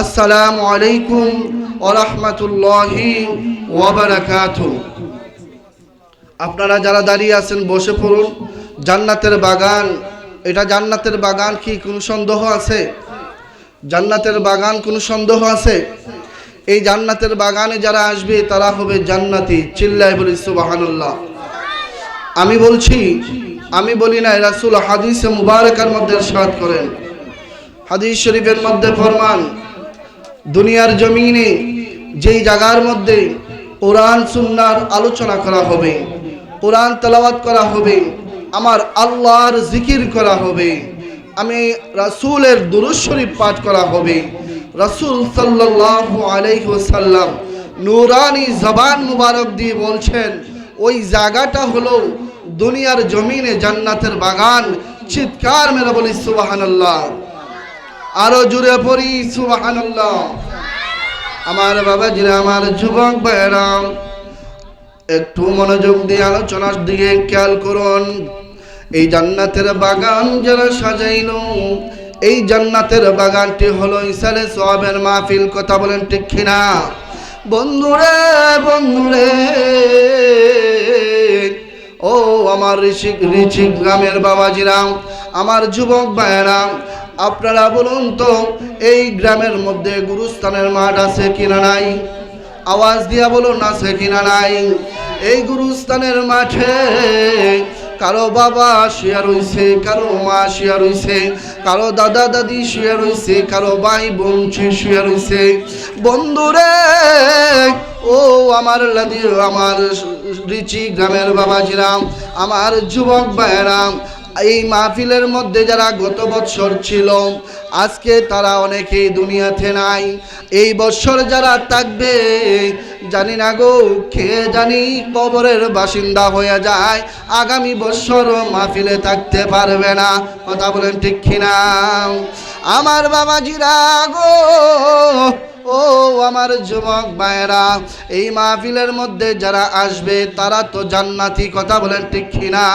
আসসালামু আলাইকুম ওরহমতুল্লাহি ওবরাকাত আপনারা যারা দাঁড়িয়ে আছেন, বসে পড়ুন। জান্নাতের বাগান, এটা জান্নাতের বাগান কি কোনো সন্দেহ আছে? জান্নাতের বাগান কোনো সন্দেহ আছে? এই জান্নাতের বাগানে যারা আসবে, তারা হবে জান্নাতি। চিল্লায় বলি, সুবাহানুল্লাহ। আমি বলছি, আমি বলি না, রাসুল হাদিসে মুবারকার মধ্যে সাদ করেন। হাদিস শরীফের মধ্যে ফরমান দুনিয়ার জমিনে যেই জায়গার মধ্যে কোরআন সুন্নার আলোচনা করা হবে, কোরআন তেলাওয়াত করা হবে, আমার আল্লাহর জিকির করা হবে, আমি রাসূলের দুরূদ শরীফ পাঠ করা হবে, রাসূল সাল্লাল্লাহু আলাইহি ওয়াসাল্লাম নূরানি জবান মুবারক দিয়ে বলছেন, ওই জায়গাটা হলো দুনিয়ার জমিনে জান্নাতের বাগান, চিৎকার মেরে বলি সুবহানাল্লাহ। আরও জুড়ে পড়ি, সুবহানাল্লাহ। আমার বাবা জিরা, আমার যুবক ভাইরাম একটু মনোযোগ দিয়ে আলোচনার দিকে খেয়াল করুন। এই জান্নাতের বাগান যারা সাজাইল, এই জান্নাতের বাগানটি হলো ইসালে সোয়াবের মাহফিল, কথা বলেন ঠিক কিনা? বন্ধুরে বন্ধুরে, ও আমার ঋষিক ঋষিক গ্রামের বাবাজিরাম আমার যুবক ভাইয়েরাম আপনারা বলুন তো, এই গ্রামের মধ্যে গুরুস্থানের মাঠ আছে কিনা নাই? আওয়াজ দিয়া বলুন, আছে কিনা নাই? এই গুরুস্থানের মাঠে কারও বাবা শুয়ে রইছে, কারও মা শুয়ে রইছে, কারও দাদা দাদি শুয়ে রইছে, কারও ভাই বোন শুয়ে রইছে। বন্ধুরে, ও আমার লাদি, আমার রিচি গ্রামের বাবাজিরাম, আমার যুবক ভাইয়েরাম এই মাহফিলের মধ্যে যারা গত বৎসর ছিল, আজকে তারা অনেকেই দুনিয়াতে নাই। এই বৎসর যারা থাকবে, জানি না গো খেয়ে জানি কবরের বাসিন্দা হয়ে যায়। আগামী বৎসর মাহফিলে থাকতে পারবে না। কথা বলেন ঠিক কিনা? আমার বাবাজিরা গো ও আমার যুবক ভাইরা এই মাহফিলের মধ্যে যারা আসবে, তারা তো জান্নাতি কথা বলেন ঠিক কিনা?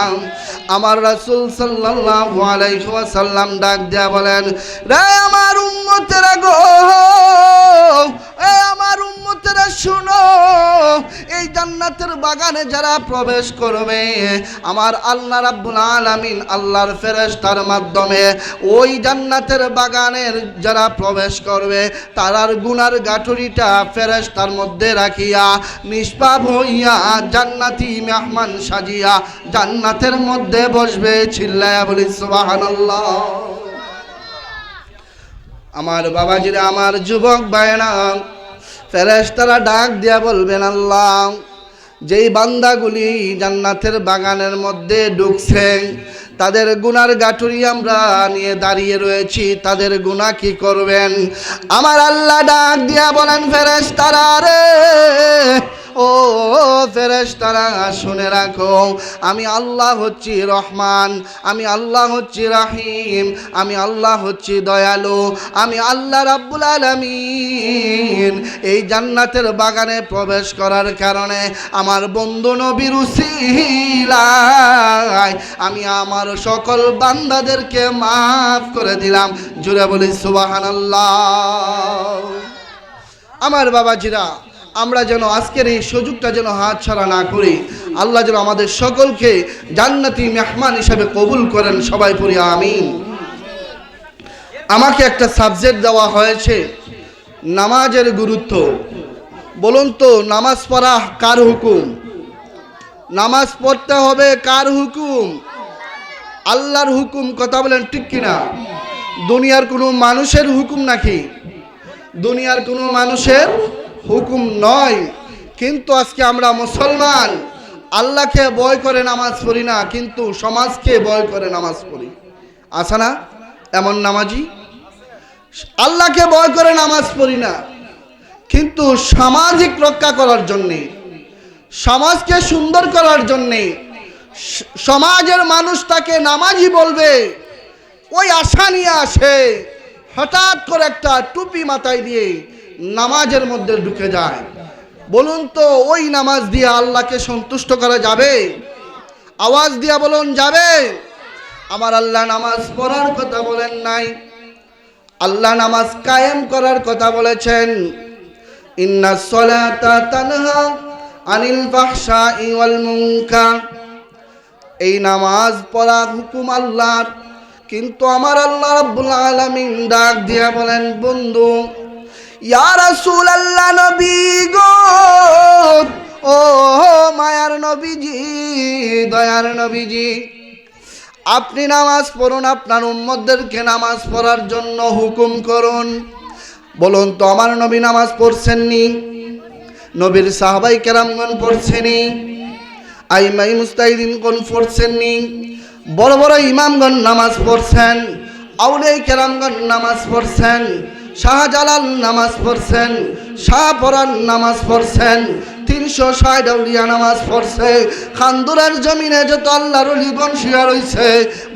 আমার রাসূল সাল্লাল্লাহু আলাইহি ওয়াসাল্লাম ডাক দেয়া বলেন, রে আমার উম্মতেরা গো, এ আমার উম্মতেরা শুনো, এই জান্নাতের বাগানে যারা প্রবেশ করবে, আমার আল্লাহ রাব্বুল আলামিন আল্লাহর ফেরেশতার মাধ্যমে ওই জান্নাতের বাগানের যারা প্রবেশ করবে, তারার গুনার গাঠুরিটা ফেরেস্তার মধ্যে রাখিয়া, নিষ্পাপ হইয়া জান্নাতি মেহমান সাজিয়া জান্নাতের মধ্যে বসবে চিল্লায়া বলি, সুবহানাল্লাহ। আমার বাবাজিরা, আমার যুবক ভাইরা ফেরেস্তারা ডাক দিয়া বলবেন, আল্লাহ যেই বান্দাগুলি জান্নাতের বাগানের মধ্যে ঢুকছে, তাদের গুনার গাঠুরি আমরা নিয়ে দাঁড়িয়ে রয়েছি, তাদের গুণা কি করবেন? আমার আল্লাহ ডাক দিয়া বলেন ফেরেস তারা রে! ও ফেরেশতারা, শুনে রাখো, আমি আল্লাহ হচ্ছি রহমান, আমি আল্লাহ হচ্ছি রাহিম, আমি আল্লাহ হচ্ছি দয়ালু, আমি আল্লাহ রাব্বুল আলামিন। এই জান্নাতের বাগানে প্রবেশ করার কারণে আমার বন্ধু নবীর আমি আমার সকল বান্দাদেরকে মাফ করে দিলাম। জুড়ে বলি, সুবহানাল্লাহ। আমার বাবাজিরা আমরা যেন আজকের এই সুযোগটা যেন হাত ছাড়া না করি। আল্লাহ যেন আমাদের সকলকে জান্নাতি মেহমান হিসাবে কবুল করেন, সবাই পড়ি আমিন। আমাকে একটা সাবজেক্ট দেওয়া হয়েছে, নামাজের গুরুত্ব। বলুন তো, নামাজ পড়া কার হুকুম? নামাজ পড়তে হবে কার হুকুম? আল্লাহর হুকুম, কথা বলেন ঠিক কিনা? দুনিয়ার কোনো মানুষের হুকুম নাকি? দুনিয়ার কোনো মানুষের হুকুম নয়। কিন্তু আজকে আমরা মুসলমান, আল্লাহকে বয় করে নামাজ পড়ি না, কিন্তু সমাজকে বয় করে নামাজ পড়ি। আছে না? এমন নামাজি? আল্লাহকে বয় করে নামাজ পড়ি না, কিন্তু সামাজিক রক্ষা করার জন্যে, সমাজকে সুন্দর করার জন্যে সমাজের মানুষ তাকে নামাজি বলবে। ওই আশা নিয়ে আসে, হঠাৎ করে একটা টুপি মাথায় দিয়ে নামাজের মধ্যে ঢুকে যায়। বলুন তো, ওই নামাজ দিয়ে আল্লাহকে সন্তুষ্ট করা যাবে? আওয়াজ দিয়া বলুন, যাবে? আমার আল্লাহ নামাজ পড়ার কথা বলেন নাই। আল্লাহ নামাজ কায়েম করার কথা বলেছেন। ইন্না সলাতা তানহা আনিল ফাহশাই ওয়াল মুনকার। এই নামাজ পড়া হুকুম আল্লাহর। কিন্তু আমার আল্লাহ রাব্বুল আলামিন ডাক দিয়া বলেন, বন্ধু ইয়া রাসূলুল্লাহ নবী গো। ও মায়ার নবীজি, দয়ার নবীজি, আপনি নামাজ পড়ুন, আপনার উম্মতদেরকে নামাজ পড়ার জন্য হুকুম করুন। বলুন তো, আমার নবী নামাজ পড়ছেননি? নবীর সাহাবাই কেরামগণ পড়ছেনি? আইমাই মুস্তাহিদিন কোন পড়ছেননি? বড় বড় ইমামগণ নামাজ পড়ছেন আউলাই কেরামগণ নামাজ পড়ছেন শাহজালাল নামাজ পড়ছেন শাহ পড়ার নামাজ পড়ছেন তিনশো ষাট আউলিয়া নামাজ পড়ছে। খান্দুরের জমিনে যত আল্লাহর অলি বংশিয়া রইছে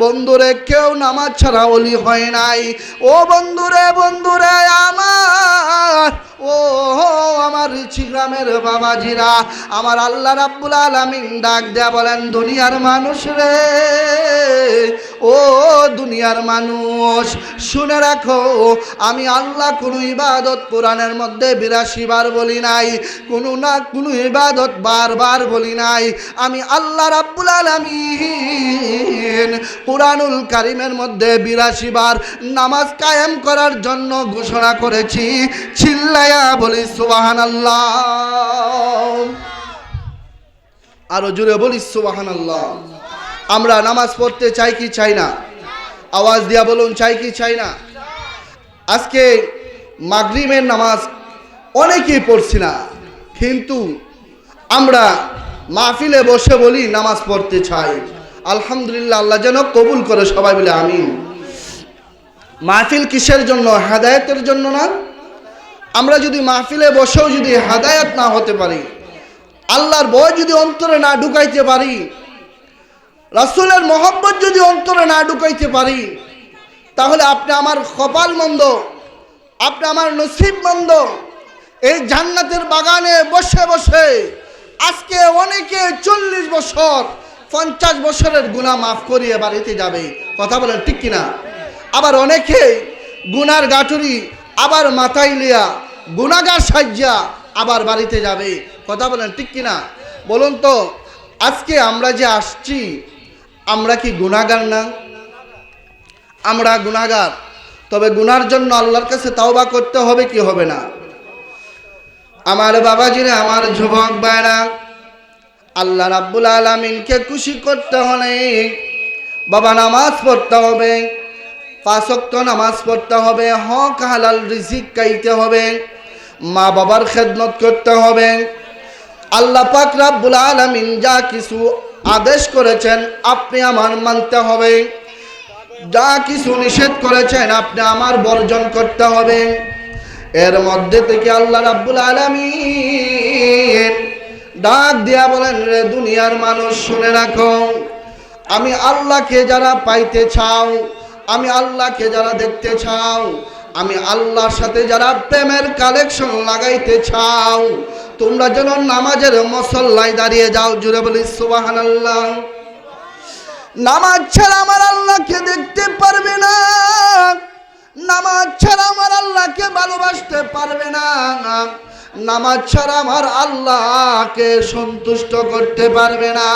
বন্ধুরে, কেউ নামাজ ছাড়া অলি হয় নাই। ও বন্ধুরে বন্ধুরে, আমার, ও আমার রিচি গ্রামের বাবাজিরা, আমার আল্লাহ রাব্বুল আলামিন ডাক দেয়া বলেন, দুনিয়ার মানুষ রে, ও দুনিয়ার মানুষ, শুনে রাখো, আমি আল্লাহ কোনো ইবাদত কোরআনের মধ্যে বিরাশি বার বলি নাই, কোনো না কোনো ইবাদত বারবার বলি নাই। আমি আল্লাহ রাব্বুল আলামিন কোরআনুল কারিমের মধ্যে বিরাশি বার নামাজ কায়েম করার জন্য ঘোষণা করেছি। চিল্লায়া বলি সুবাহান আল্লাহ আরও জুড়ে বলি সুবাহান আল্লাহ আমরা নামাজ পড়তে চাই কি চাই না? আওয়াজ দিয়া বলুন, চাই কি চাই না? আজকে মাগরিমের নামাজ অনেকেই পড়ছি না। কিন্তু আমরা মাহফিলে বসে বলি, নামাজ পড়তে চাই। আলহামদুলিল্লাহ, আল্লাহ যেন কবুল করে সবাই বলে আমিন। মাহফিল কিসের জন্য? হেদায়েতের জন্য না? আমরা যদি মাহফিলে বসেও যদি হেদায়েত না হতে পারি, আল্লাহর ভয় যদি অন্তরে না ঢুকাইতে পারি, রাসূলের মহব্বত যদি অন্তরে না ঢুকাইতে পারি, তাহলে আপনি আমার কপাল মন্দ, আপনি আমার নসিব মন্দ এই জান্নাতের বাগানে বসে বসে আজকে অনেকে চল্লিশ বছর, পঞ্চাশ বছরের গুণা মাফ করিয়ে বাড়িতে যাবে। কথা বলেন ঠিক কিনা? আবার অনেকে গুনার গাঠুরি আবার মাথায় লিয়া গুণাগার সাজ্জা আবার বাড়িতে যাবে। কথা বলেন ঠিক কিনা? বলুন তো, আজকে আমরা যে আসছি, আমরা কি গুণাগার না? আমরা গুণাগার তবে গুনার জন্য আল্লাহর কাছে তাওবা করতে হবে কি হবে না? আমার বাবাজিরা, আমার যুবক ভাইরা, আল্লাহ রাব্বুল আলমিনকে খুশি করতে হলে বাবা নামাজ পড়তে হবে পাঁচক্ত নামাজ পড়তে হবে, হক হালাল রিজিক খাইতে হবে, মা বাবার খেদমত করতে হবে। আল্লাহ পাক রাব্বুল আলামিন যা কিছু আদেশ করেছেন আপনি আমার মানতে হবে, যা কিছু নিষেধ করেছেন আপনি আমার বর্জন করতে হবে। এর মধ্যে থেকে আল্লাহ রাব্বুল আলামিন ডাক দিয়া বলেন, রে দুনিয়ার মানুষ, শুনে রাখো, আমি আল্লাহকে যারা পাইতে চাও, আমি আল্লাহকে যারা দেখতে চাও, আমি আল্লাহর সাথে যারা প্রেমের কালেকশন লাগাইতে চাও, তোমরা যেন নামাজের মসল্লায় দাঁড়িয়ে যাও। জুড়ে বলি সুবাহান আল্লাহ নামাজ ছাড়া আমার আল্লাহকে দেখতে পারবে না। নামাজ ছাড়া আমার আল্লাহকে ভালোবাসতে পারবে না। নামাজ ছাড়া আমার আল্লাহকে সন্তুষ্ট করতে পারবে না।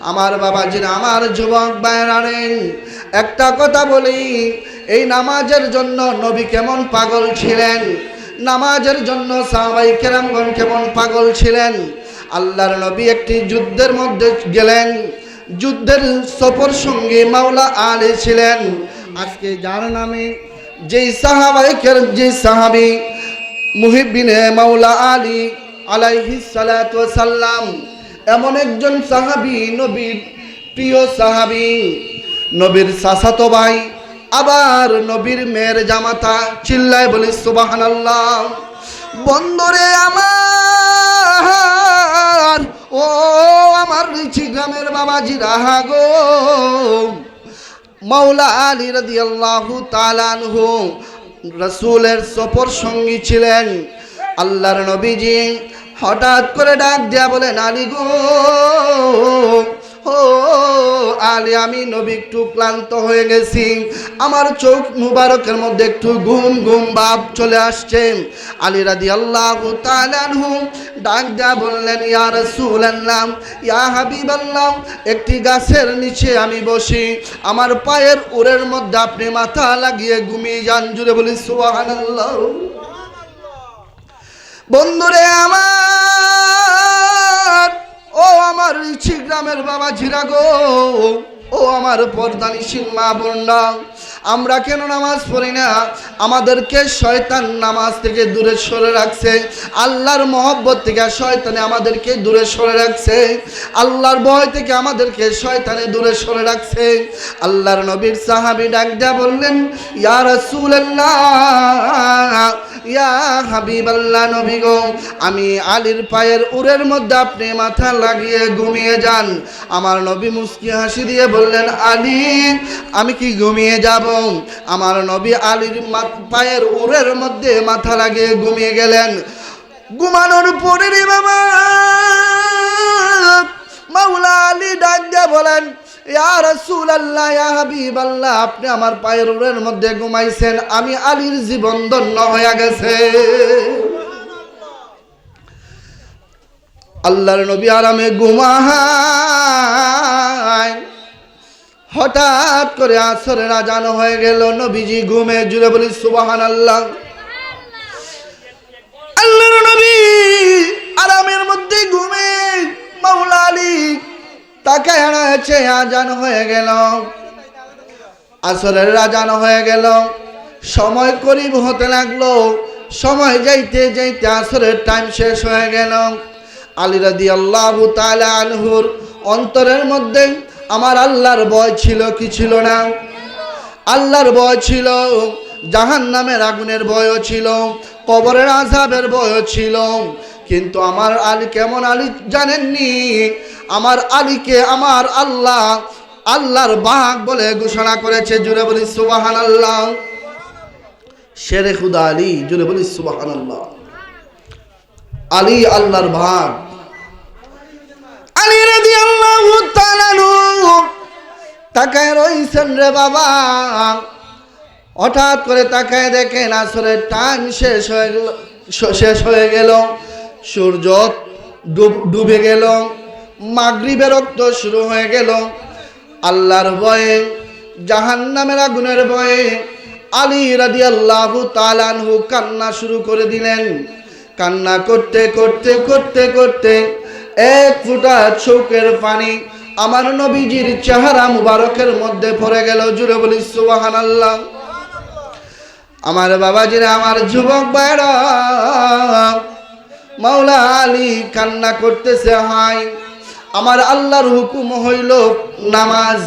আমার বাবা বাবাজির, আমার যুবক বাইরানেন একটা কথা বলি, এই নামাজের জন্য নবী কেমন পাগল ছিলেন? নামাজের জন্য সাহাবাই কেরামগণ কেমন পাগল ছিলেন? আল্লাহর নবী একটি যুদ্ধের মধ্যে গেলেন। যুদ্ধের সফর সঙ্গে মাওলা আলী ছিলেন। আজকে যার নামে যেই সাহাবাই কেরাম যে সাহাবি মুহিবিনে মাওলা আলী আলাইহি সাল্লাম এমন একজন সাহাবি, নবীর প্রিয় সাহাবি, নবীর সাসাতো ভাই, আবার নবীর মেয়ের জামাতা চিল্লায় বলি সুবাহান আল্লাহ বন্দরে আমার, ও আমার রিচি গ্রামের বাবাজি রাহা গো মাওলা আলী রাদিয়াল্লাহু তাআলাহু রাসূলের সফর সঙ্গী ছিলেন। আল্লাহর নবীজি হঠাৎ করে ডাক দিয়া বলেন, আলী গো ও ও আমি নবী, একটু ক্লান্ত হয়ে গেছি। আমার চোখ মুবারকের মধ্যে একটু ঘুম ঘুম ভাব চলে আসছে। আলী রাদি আল্লাহ ডাক দেয়া বললেন, ইয়া রাসূলুল্লাহ, ইয়া হাবিবাল্লাহ, একটি গাছের নিচে আমি বসি। আমার পায়ের উড়ের মধ্যে আপনি মাথা লাগিয়ে ঘুমিয়ে যান জুড়ে বলি, সুবহানাল্লাহ। বন্ধুরে আমার আমার ইচ্ছি গ্রামের বাবা জিরা গো ও আমার পর্দানিসীন মা বোনরা, আমরা কেন নামাজ পড়ি না? আমাদেরকে শয়তান নামাজ থেকে দূরে সরে রাখছে। আল্লাহর মহব্বত থেকে শয়তানে আমাদেরকে দূরে সরে রাখছে। আল্লাহর ভয় থেকে আমাদেরকে শয়তানে দূরে সরে রাখছে। আল্লাহর নবীর সাহাবি ডাক দেয়া বললেন, ইয়া রাসূলুল্লাহ, ইয়া হাবিবাল্লাহ নবী গো, আমি আলীর পায়ের উরের মধ্যে আপনি মাথা লাগিয়ে ঘুমিয়ে যান। আমার নবী মুস্কি হাসি দিয়ে বললেন, আলী, আমি কি ঘুমিয়ে যাব? আমার নবী আলীর পায়ের উড়ের মধ্যে মাথা লাগিয়ে ঘুমিয়ে গেলেন। ঘুমানোর পরে রে বাবা মাওলা আলী ডাক দিয়ে বলেন আপনি আমার পায়ের উড়ের মধ্যে ঘুমাইছেন, আমি আলীর জীবন ধন্য হয়ে গেছে। আল্লাহর নবী আরামে ঘুমায়। হঠাৎ করে আসরের আজান হয়ে গেল, নবীজি ঘুমে জুড়ে বলি সুবাহান আল্লাহ আল্লাহর নবী আরামের মধ্যে ঘুমে মাওলা আলী তাকে হারাচ্ছে আজান হয়ে গেল। আসরের আজান হয়ে গেল। সময় করিব হতে লাগল, সময় যাইতে যাইতে আসরের টাইম শেষ হয়ে গেল। আলী রাদি আল্লাহ আনহুর অন্তরের মধ্যে আমার আল্লাহর ভয় ছিল কি ছিল না? আল্লাহর ভয় ছিল জাহান নামের আগুনের ভয়ও ছিল, কবরের আজাবের ভয়ও ছিল। কিন্তু আমার আলী কেমন আলী জানেননি? আমার আলীকে আমার আল্লাহ আল্লাহর বাঘ বলে ঘোষণা করেছে জুড়ে বলি সুবাহান আল্লাহ শেরে খুদা আলী জুড়ে বলি সুবাহান আল্লাহ আলী আল্লাহর ভাগ তাকায় রইছেন রে বাবা। হঠাৎ করে তাকায় দেখেন আসরের টাইম শেষ হয়ে গেল, শেষ হয়ে গেল। সূর্য ডুব- গেল। মাগরিবের রক্ত শুরু হয়ে গেল। আল্লাহর ভয়ে, জাহান্নামের আগুনের ভয়ে আলী রাদি আল্লাহ তালানহু কান্না শুরু করে দিলেন। কান্না করতে করতে করতে করতে এক ফুটা চোখের পানি আমার নবীজির চেহারা মুবারকের মধ্যে পড়ে গেল, জুড়ে বলি সুবাহান আল্লাহ আমার বাবাজিরা, আমার যুবক ভাইরা, মাওলা আলী কান্না করতেছে, হাই। আমার আল্লাহর হুকুম হইল নামাজ।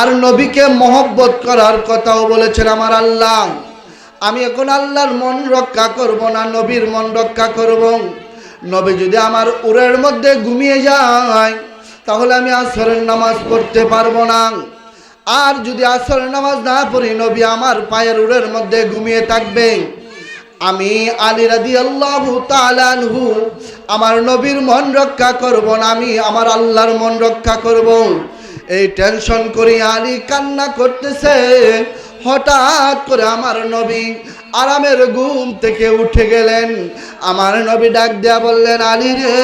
আর নবীকে মহব্বত করার কথাও বলেছেন আমার আল্লাহ। আমি এখন আল্লাহর মন রক্ষা করব না, নবীর মন রক্ষা করব। নবী যদি আমার উড়ের মধ্যে ঘুমিয়ে যায় তাহলে আমি আসরের নামাজ পড়তে পারব না। আর যদি আসরের নামাজ না পড়ি, নবী আমার পায়ের উড়ের মধ্যে ঘুমিয়ে থাকবে। আমি আলী রাদি আল্লাহ আমার নবীর মন রক্ষা করব না, আমি আমার আল্লাহর মন রক্ষা করব। এই টেনশন করি আলী কান্না করতেছে। হঠাৎ করে আমার নবী আরামের ঘুম থেকে উঠে গেলেন। আমার নবী ডাক দেয়া বললেন, আলী রে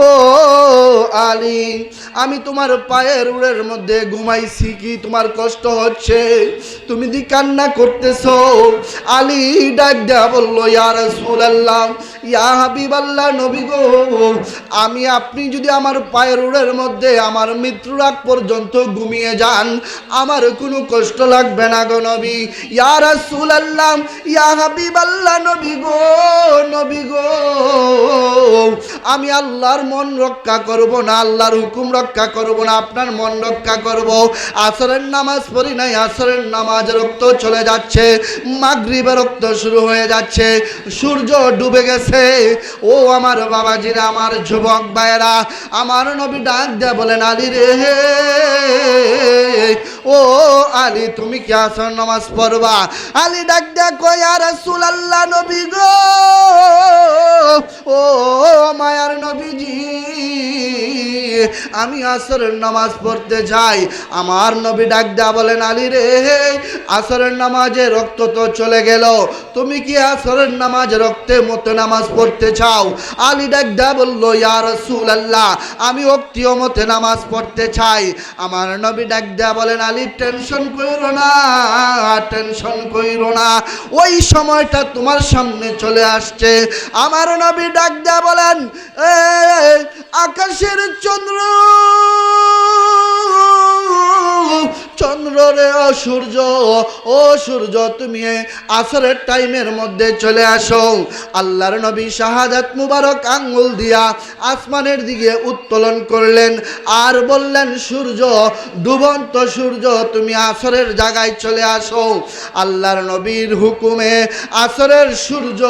ও আলী। আমি তোমার পায়ের উড়ের মধ্যে ঘুমাইছি কি তোমার কষ্ট হচ্ছে? তুমি দি কান্না করতেছো, আলী ডাক দেয়া বলল, ইয়া রাসূলুল্লাহ, ইয়া হাবিবাল্লাহ নবী গো, আমি আপনি যদি আমার পায়ের উড়ের মধ্যে আমার মৃত্যুর আগ পর্যন্ত ঘুমিয়ে যান, আমার কোনো কষ্ট লাগবে না গো নবী। ইয়া রাসূলুল্লাহ, ইয়া হাবিবাল্লাহ নবী গো নবী গো, আমি আল্লাহর মন রক্ষা করব না, আল্লাহর হুকুম রক্ষা করব না, আপনার মন রক্ষা করব। আসরের নামাজ পড়ি নাই, আসরের নামাজ রক্ত চলে যাচ্ছে, মাগরিবের রক্ত শুরু হয়ে যাচ্ছে, সূর্য ডুবে গেছে। ও আমার বাবাজিরা, আমার যুবক ভাইয়েরা, আমার নবী ডাক দেয়া বলেন, আলী রে হে ও আলী, তুমি কি আসর নামাজ পড়বা? আলী ডাক দেয়া কই আর রাসূল নবী গো, ও মায়ার নবীজি আমি আসরের নামাজ পড়তে যাই। আমার নবী ডাক দেয়া বলেন আলী রে হে আসরের নামাজে রক্ত তো চলে গেল। তুমি কি আসরের নামাজ রক্তে মতো নামাজ পড়তে চাও? আলী ডাক দেয়া বলল ইয়া রসুল আল্লাহ আমি অক্তিও মতে নামাজ পড়তে চাই। আমার নবী ডাক দেয়া বলেন আলী টেনশন কইরো না টেনশন কইরো না। ওই সময়টা তোমার সামনে চলে আসছে। আমার নবী ডাক দেয়া বলেন "এ, আকাশের চন্দ্র Oh, চন্দ্র রে ও সূর্য, তুমি আসরের টাইমের মধ্যে চলে আসো। আল্লাহর নবী শাহাদাত মুবারক আঙ্গুল দিয়া আসমানের দিকে উত্তোলন করলেন আর বললেন, সূর্য, ডুবন্ত সূর্য, তুমি আসরের জায়গায় চলে আসো। আল্লাহর নবীর হুকুমে আসরের সূর্য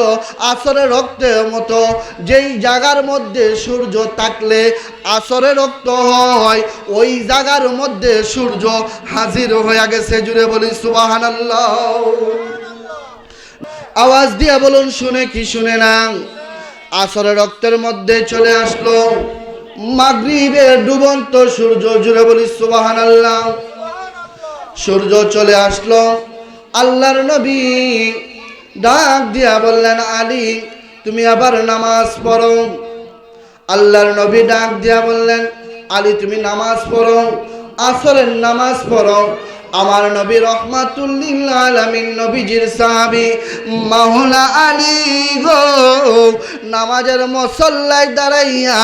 আসরের রক্তের মতো। যেই জায়গার মধ্যে সূর্য থাকলে আসরে রক্ত হয়, ওই জায়গার মধ্যে সূর্য হাজির হয়ে গেছে, জুড়ে বলি সুবাহান আওয়াজ দিয়া বলুন, শুনে কি শুনে না? আসরে রক্তের মধ্যে চলে আসলো। মাগরিবের ডুবন্ত সূর্য, জুড়ে বলি সুবাহান আল্লাহ সূর্য চলে আসলো। আল্লাহর নবী ডাক দিয়া বললেন, আলী, তুমি আবার নামাজ পড়ো। আল্লাহর নবী ডাক দিয়া বললেন, আলী, তুমি নামাজ পড়ো। আসরের নামাজ পড়ো। আমার নবী রহমাতুল্লিল আলামিন নবীজির সাহাবী মাওলা আলী গো। নামাজের মসল্লায় দাঁড়াইয়া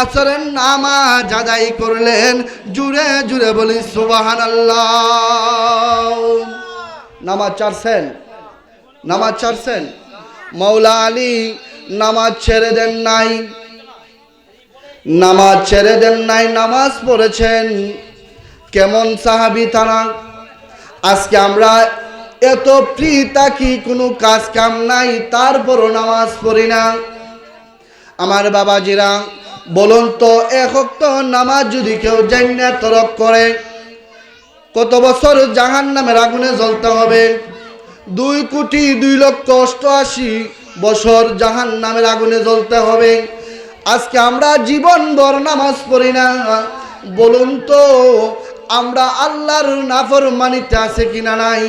আসরের নামাজ আদায় করলেন। জুড়ে জুড়ে বলি, সুবহানাল্লাহ। নামাজ চারছেন নামাজ চারছেন মৌলা আলী, নামাজ ছেড়ে দেন নাই। নামাজ ছেড়ে দেন নাই, নামাজ পড়েছেন। কেমন সাহাবি তারা? আজকে আমরা এত ফ্রি থাকি, কোনো কাজ কাম নাই, তারপরও নামাজ পড়ি না। আমার বাবাজিরা, বলুন তো, এক তো নামাজ যদি কেউ জান্না তরক করে, কত বছর জাহান নামের আগুনে জ্বলতে হবে? দুই কোটি দুই লক্ষ অষ্টআশি বছর জাহান নামের আগুনে জ্বলতে হবে। আজকে আমরা জীবন ভর নামাজ পড়ি না। বলুন তো আমরা আল্লাহর নাফর মানিতে আছে কিনা নাই?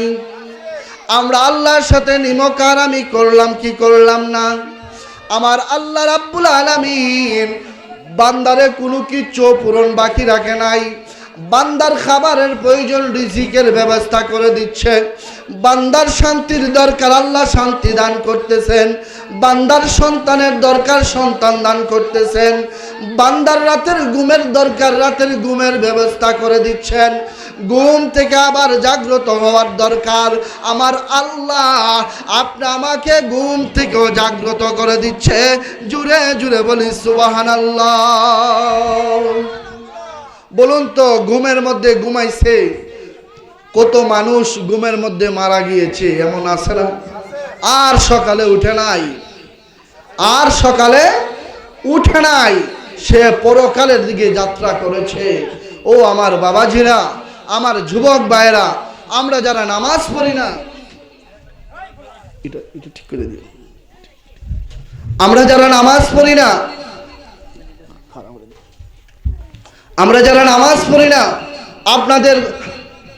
আমরা আল্লাহর সাথে নিমকার আমি করলাম, কি করলাম না? আমার আল্লাহ রাব্বুল আলামিন বান্দারে কোনো কিচ্ছু পূরণ বাকি রাখে নাই। বান্দার খাবারের প্রয়োজন রিজিকের ব্যবস্থা করে দিচ্ছে। বান্দার শান্তির দরকার, আল্লাহ শান্তি দান করতেছেন। বান্দার সন্তানের দরকার, সন্তান দান করতেছেন। বান্দার রাতের ঘুমের দরকার, রাতের ঘুমের ব্যবস্থা করে দিচ্ছেন। ঘুম থেকে আবার জাগ্রত হওয়ার দরকার। আমার আল্লাহ আপনি আমাকে ঘুম থেকেও জাগ্রত করে দিচ্ছে। জুড়ে জুড়ে বলি সুবাহান বলুন তো, ঘুমের মধ্যে ঘুমাইছে? কত মানুষ ঘুমের মধ্যে মারা গিয়েছে, এমন আছে না? আর সকালে উঠে নাই। আর সকালে উঠে নাই। সে পরকালের দিকে যাত্রা করেছে। ও আমার বাবাজিরা, আমার যুবক ভাইয়েরা, আমরা যারা নামাজ পড়ি না, এটা এটা ঠিক করে দিও। আমরা যারা নামাজ পড়ি না আমরা যারা নামাজ পড়ি না, আপনাদের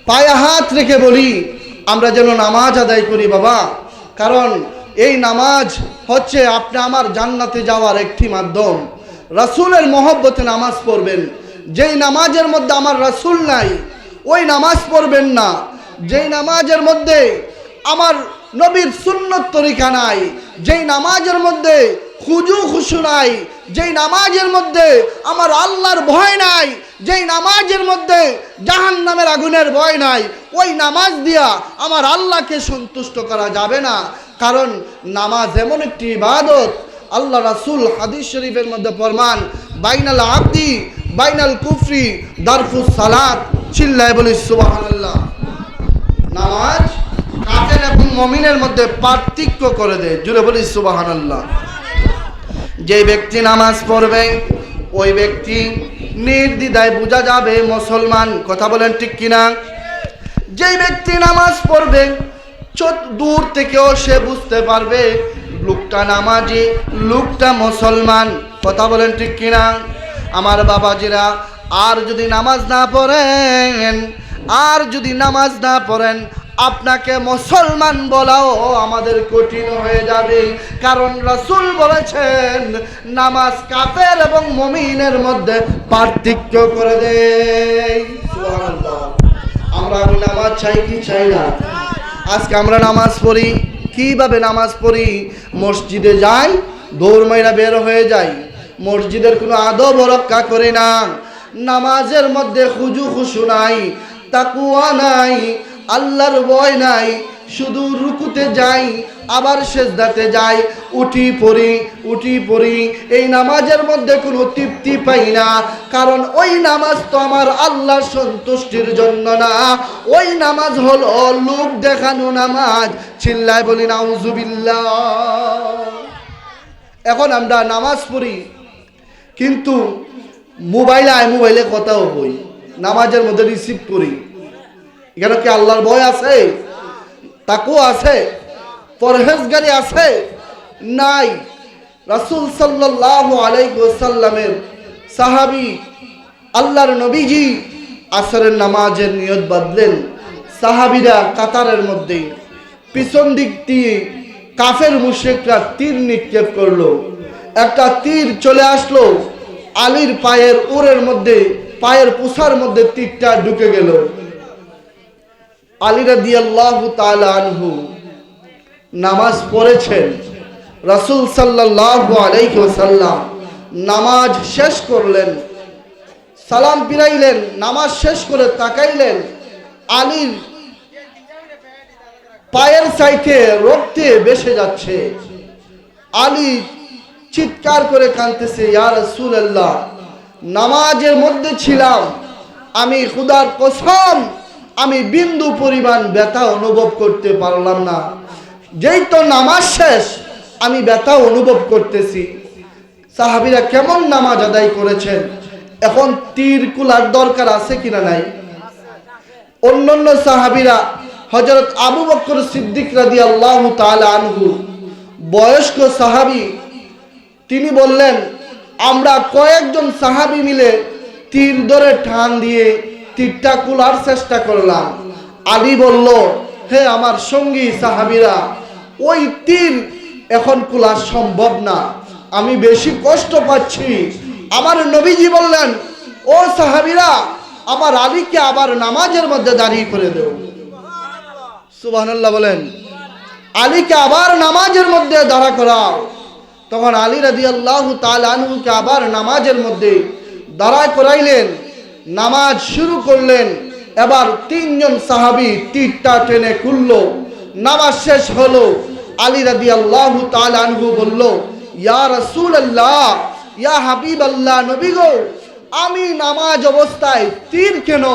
পায়ে হাত রেখে বলি, আমরা যেন নামাজ আদায় করি বাবা। কারণ এই নামাজ হচ্ছে আপনি আমার জান্নাতে যাওয়ার একটি মাধ্যম। রাসূলের মহব্বতে নামাজ পড়বেন। যেই নামাজের মধ্যে আমার রাসূল নাই, ওই নামাজ পড়বেন না। যেই নামাজের মধ্যে আমার নবীর সুন্নত তরিকা নাই, যেই নামাজের মধ্যে খুজু খুশু নাই। যেই নামাজের মধ্যে আমার আল্লাহর ভয় নাই, যেই নামাজের মধ্যে জাহান নামের আগুনের ভয় নাই, ওই নামাজ দিয়া আমার আল্লাহকে সন্তুষ্ট করা যাবে না। কারণ নামাজ এমন একটি ইবাদত, আল্লাহ রাসূল হাদিস শরীফের মধ্যে ফরমান, বাইনাল আব্দি, বাইনাল কুফরি, দারফুস সালাত, চিল্লায় বলি সুবহানাল্লাহ। নামাজ কাফের এবং মমিনের মধ্যে পার্থক্য করে দেয়, জুড়ে বলি সুবহানাল্লাহ। যে ব্যক্তি নামাজ পড়বে, ওই ব্যক্তি নির্দ্বিধায় বোঝা যাবে মুসলমান। কথা বলেন ঠিক কিনা? যেই ব্যক্তি নামাজ পড়বে দূর থেকেও সে বুঝতে পারবে, লোকটা নামাজি, লোকটা মুসলমান। কথা বলেন ঠিক কিনা? আমার বাবাজিরা, আর যদি নামাজ না পড়েন, আর যদি নামাজ না পড়েন আপনাকে মুসলমান বলাও আমাদের কঠিন হয়ে যাবে। কারণ রাসূল বলেছেন, নামাজ কাফের এবং মমিনের মধ্যে পার্থক্য করে দেয়। আমরা আমি নামাজ চাই কি চাই না? আজকে আমরা নামাজ পড়ি, কীভাবে নামাজ পড়ি? মসজিদে যাই, দৌড় মাইরা বের হয়ে যাই। মসজিদের কোনো আদব রক্ষা করি না। নামাজের মধ্যে খুজু খুশু নাই, তাকুয়া নাই আল্লাহর ভয় নাই, শুধু রুকুতে যাই, আবার সেজদাতে যাই, উঠি পড়ি উঠি পড়ি, এই নামাজের মধ্যে কোনো তৃপ্তি পাই না, কারণ ওই নামাজ তো আমার আল্লাহর সন্তুষ্টির জন্য না, ওই নামাজ হলো লোক দেখানো নামাজ, চিল্লায় বলি, নাউজুবিল্লাহ। এখন আমরা নামাজ পড়ি, কিন্তু মোবাইলে আয়, মোবাইলে কথাও বই নামাজের মধ্যে রিসিভ করি। এখানে কি আল্লাহর ভয় আছে? তাকু আছে? পরহেজগারি আছে? নাই। রাসূল সাল্লাল্লাহু আলাইহি ওয়াসাল্লামের সাহাবী আল্লাহর নবীজি আসরের নামাজের নিয়ত বাঁধলেন সাহাবিরা কাতারের মধ্যে পিছন দিক দিয়ে কাফের মুশরিকরা তীর নিক্ষেপ করল। একটা তীর চলে আসলো। আলীর পায়ের উরের মধ্যে, পায়ের পুষার মধ্যে তীরটা ঢুকে গেল। আলী রাদিয়াল্লাহু আনহু নামাজ পড়েছেন। রাসূল সাল্লাল্লাহু আলাইহি ওয়াসাল্লাম নামাজ শেষ করলেন, সালাম ফিরাইলেন, নামাজ শেষ করে তাকাইলেন, আলীর পায়ের সাইতে রক্তে বেসে যাচ্ছে। আলী চিৎকার করে কাঁদতেছে, ইয়া রাসূলুল্লাহ, নামাজের মধ্যে ছিলাম, আমি খুদার কসম আমি বিন্দু পরিমাণ ব্যথা অনুভব করতে পারলাম না। যেই তো নামাজ শেষ, আমি ব্যথা অনুভব করতেছি। সাহাবিরা কেমন নামাজ আদায় করেছেন? এখন তীর কুলার দরকার আছে কিনা নাই? অন্যান্য সাহাবিরা হজরত আবু বকর সিদ্দিক রাদি আল্লাহ আনহু, বয়স্ক সাহাবি, তিনি বললেন, আমরা কয়েকজন সাহাবি মিলে তীর ধরে ঠান দিয়ে তীরটা কুলার চেষ্টা করলাম। আলী বলল, হে আমার সঙ্গী সাহাবিরা, ওই তীর এখন কুলা সম্ভব না। আমি বেশি কষ্ট পাচ্ছি। আমার নবীজি বললেন, ও সাহাবিরা, আমার আলীকে আবার নামাজের মধ্যে দাঁড়িয়ে করে দেও। সুবহানাল্লাহ বলেন, আলীকে আবার নামাজের মধ্যে দাঁড়া করাও। তখন আলী রাজি আল্লাহ আনহুকে আবার নামাজের মধ্যে দাঁড়া করাইলেন। নামাজ শুরু করলেন। এবার তিনজন সাহাবি তীরটা টেনে খুলল। নামাজ শেষ হলো। আলী রাদি আল্লাহ আনহু বলল, ইয়া রসুল আল্লাহ ইয়া হাবিব আল্লাহ নবী গো, আমি নামাজ অবস্থায় তীর কেন?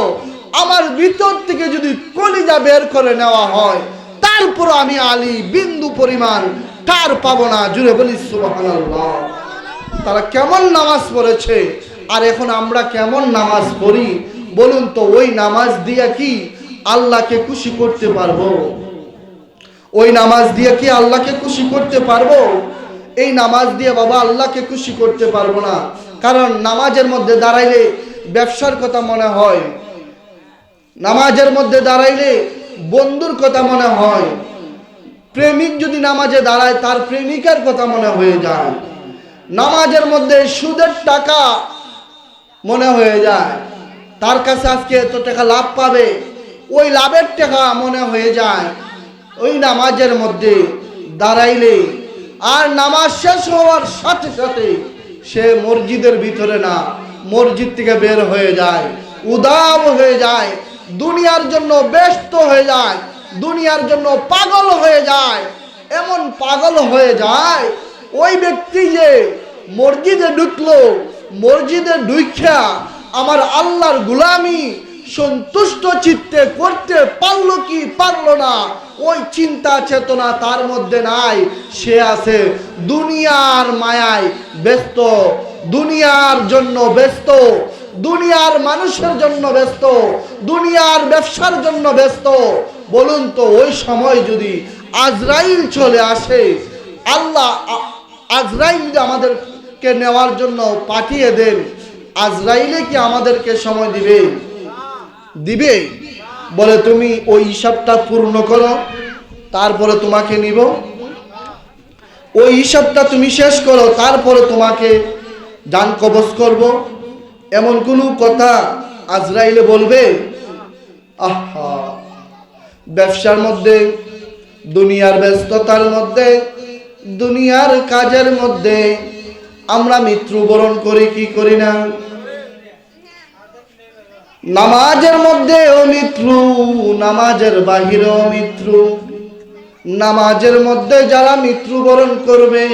আমার ভিতর থেকে যদি কলিজা বের করে নেওয়া হয় তারপর আমি আলী বিন্দু পরিমাণ তার পাবো না। জুড়ে বলি, সুবহানাল্লাহ। তারা কেমন নামাজ পড়েছে? আর এখন আমরা কেমন নামাজ পড়ি? বলুন তো, ওই নামাজ দিয়ে কি আল্লাহকে খুশি করতে পারব? ওই নামাজ দিয়ে কি আল্লাহকে খুশি করতে পারব? এই নামাজ দিয়ে বাবা আল্লাহকে খুশি করতে পারব না। কারণ নামাজের মধ্যে দাঁড়াইলে ব্যবসার কথা মনে হয়। নামাজের মধ্যে দাঁড়াইলে বন্ধুর কথা মনে হয়। প্রেমিক যদি নামাজে দাঁড়ায়, তার প্রেমিকার কথা মনে হয়ে যায়। নামাজের মধ্যে সুদের টাকা মনে হয়ে যায়। তার কাছে আজকে এত টাকা লাভ পাবে, ওই লাভের টাকা মনে হয়ে যায়। ওই নামাজের মধ্যে দাঁড়াইলে আর নামাজ শেষ হওয়ার সাথে সাথে সে মসজিদের ভিতরে না, মসজিদ থেকে বের হয়ে যায় উদাম হয়ে যায়, দুনিয়ার জন্য ব্যস্ত হয়ে যায়, দুনিয়ার জন্য পাগল হয়ে যায়। এমন পাগল হয়ে যায়, ওই ব্যক্তি যে মসজিদে ঢুকলো মসজিদে ঢুইখা আমার আল্লাহর গুলামি সন্তুষ্ট চিত্তে করতে পারল কি পারল না, ওই চিন্তা চেতনা তার মধ্যে নাই। সে আছে দুনিয়ার মায়ায় ব্যস্ত, দুনিয়ার জন্য ব্যস্ত, দুনিয়ার মানুষের জন্য ব্যস্ত, দুনিয়ার ব্যবসার জন্য ব্যস্ত। বলুন তো, ওই সময় যদি আজরাইল চলে আসে, আল্লাহ আজরাইল যদি আমাদেরকে নেওয়ার জন্য পাঠিয়ে দেন, আজরাইলে কি আমাদেরকে সময় দিবে? দিবে? বলে, তুমি ওই হিসাবটা পূর্ণ করো, তারপরে তোমাকে নিব। ওই হিসাবটা তুমি শেষ করো, তারপরে তোমাকে যান কবজ করব। এমন কোনো কথা আজরাইলে বলবে? আহা! ব্যবসার মধ্যে, দুনিয়ার ব্যস্ততার মধ্যে, দুনিয়ার কাজের মধ্যে আমরা মৃত্যুবরণ করি, কি করি না? নামাজের মধ্যে মৃত্যু, নামাজের বাহিরে মৃত্যু। নামাজের মধ্যে যারা মৃত্যুবরণ করবে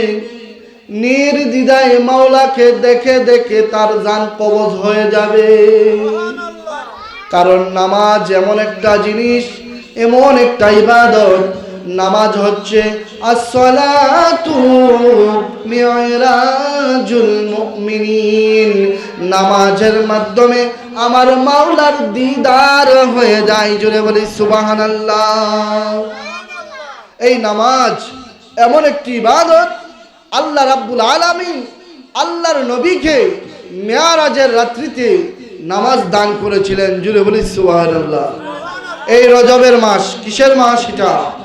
নির্দ্বিধায় মাওলাকে দেখে দেখে তার যান কবজ হয়ে যাবে। কারণ নামাজ এমন একটা জিনিস, এমন একটা ইবাদত নামাজ হচ্ছে নামাজের মাধ্যমে আমার মাওলার দিদার হয়ে যায় জুড়ে বলি, সুবহানাল্লাহ। এই নামাজ এমন একটি ইবাদত, আল্লাহ রাব্বুল আলামিন আল্লাহর নবীকে মেয়ারাজের রাত্রিতে নামাজ দান করেছিলেন জুড়ে বলি, সুবহানাল্লাহ। এই রজবের মাস, কিসের মাস এটা?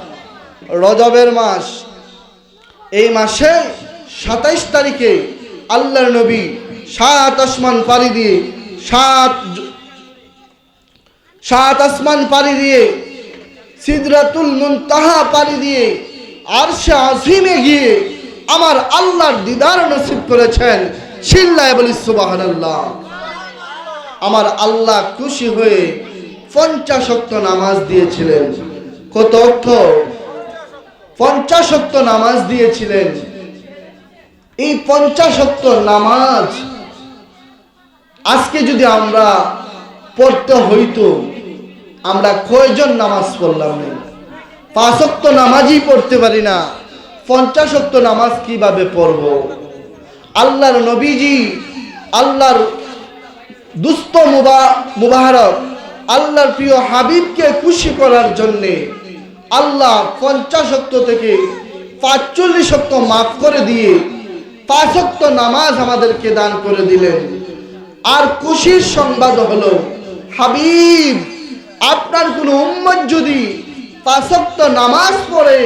রজবের মাস। এই মাসে সাতাইশ তারিখে আল্লাহর নবী সাত আসমান পাড়ি দিয়ে, সাত সাত আসমান পাড়ি দিয়ে, সিদরাতুল মুনতাহা পাড়ি দিয়ে আর সে আজিমে গিয়ে আমার আল্লাহর দিদার নসিব করেছেন চিল্লায় বলি, সুবহানাল্লাহ। আমার আল্লাহ খুশি হয়ে পঞ্চাশক্ত নামাজ দিয়েছিলেন। কত অর্থ পঞ্চাশক্ত নামাজ দিয়েছিলেন। এই পঞ্চাশত্ব নামাজ আজকে যদি আমরা পড়তে হইতো, আমরা কয়জন নামাজ পড়লাম পাঁচক্ত নামাজই পড়তে পারি না। পঞ্চাশক্ত নামাজ কীভাবে পড়ব? আল্লাহর নবীজি, আল্লাহর দুস্থ মুবা মুবারক আল্লাহর প্রিয় হাবিবকে খুশি করার জন্যে আল্লাহ পঞ্চাশ পঞ্চাশক্ত থেকে পাঁচচল্লিশ শক্ত মাফ করে দিয়ে পাঁচক্ত নামাজ আমাদেরকে দান করে দিলেন। আর খুশির সংবাদ হলো, হাবিব, আপনার কোনো উম্মত যদি পাঁচক্ত নামাজ পড়ে,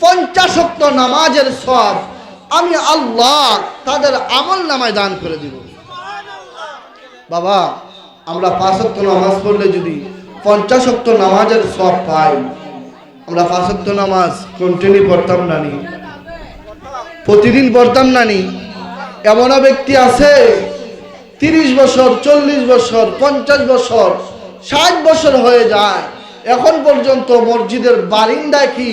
পঞ্চাশক্ত নামাজের সব আমি আল্লাহ তাদের আমল নামায় দান করে দিব। বাবা, আমরা পাঁচক্ত নামাজ পড়লে যদি পঞ্চাশক্ত নামাজের সব পাই আমরা পাঁচক্ত নামাজ কন্টিনিউ পড়তাম না নি প্রতিদিন পড়তাম না নি এমনও ব্যক্তি আছে, তিরিশ বছর, চল্লিশ বছর, পঞ্চাশ বছর, ষাট বছর হয়ে যায়। এখন পর্যন্ত মসজিদের বারিন্দায় কি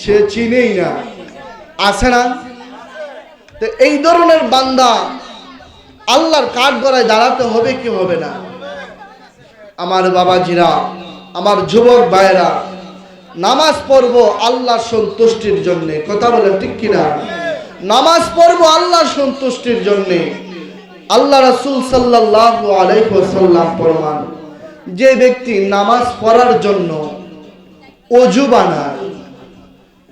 সে চিনেই না। আছে না? তো এই ধরনের বান্দা আল্লাহর কাঠ গড়ায় দাঁড়াতে হবে কি হবে না? আমার বাবাজিরা, আমার যুবক ভাইরা নামাজ পড়ব আল্লাহর সন্তুষ্টির জন্যে। কথা বলেন ঠিক কিনা? নামাজ পড়ব আল্লাহর সন্তুষ্টির জন্যে। আল্লাহ রাসূল সাল্লাল্লাহু আলাইহি ওয়াসাল্লাম ফরমান, যে ব্যক্তি নামাজ পড়ার জন্য অজু বানায়,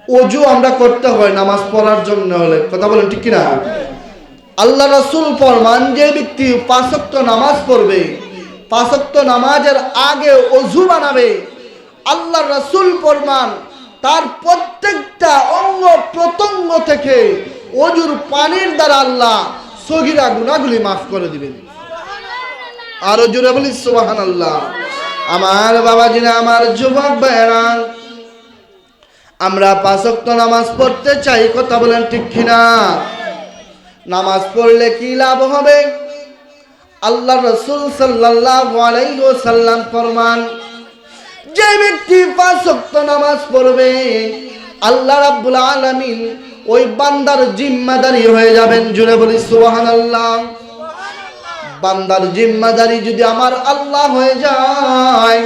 অজু আমরা করতে হয় নামাজ পড়ার জন্য হলে। কথা বলেন ঠিক কিনা? আল্লাহ রসুল ফরমান, যে ব্যক্তি পাঁচক্ত নামাজ পড়বে পাঁচক্ত নামাজের আগে অজু বানাবে আল্লাহ রসুল ফরমান, তার প্রত্যেকটা অঙ্গ প্রত্যঙ্গ থেকে অজুর পানির দ্বারা আল্লাহ সগিরা গুনাগুলি মাফ করে দিবেন। আরও জোরে বলি সুবাহান আল্লাহ আমার বাবা বাবাজিরা আমার যুবক ভাইরা আমরা পাঁচক্ত নামাজ পড়তে চাই, কথা বলেন ঠিক কিনা? নামাজ পড়লে কি লাভ হবে? আল্লাহ রসুল সাল্লাহ সাল্লাম ফরমান যে ব্যক্তি পাঁচক্ত নামাজ পড়বে, আল্লাহ রাব্বুল আলামিন ওই বান্দার জিম্মাদারি হয়ে যাবেন। জুড়ে বলি, সুবহানাল্লাহ। বান্দার জিম্মাদারি যদি আমার আল্লাহ হয়ে যায়,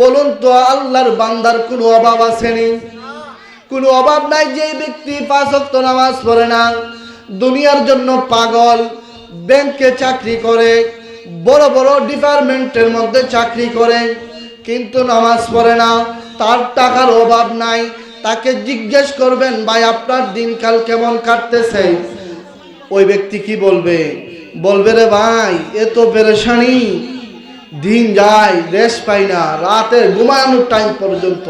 বলুন তো আল্লাহর বান্দার কোনো অভাব আসেনি কোনো অভাব নাই যে ব্যক্তি পাঁচ ওয়াক্ত নামাজ পড়ে না। দুনিয়ার জন্য পাগল, ব্যাংকে চাকরি করে, বড় বড় ডিপার্টমেন্টের মধ্যে চাকরি করে। কিন্তু নামাজ পড়ে না, তার টাকার অভাব নাই। তাকে জিজ্ঞেস করবেন, ভাই, আপনার দিনকাল কেমন কাটতেছে? ওই ব্যক্তি কি বলবে? বলবে, রে ভাই, এ তো পেরেশানি। দিন যায় রেস্ট পাই না। রাতে ঘুমানোর টাইম পর্যন্ত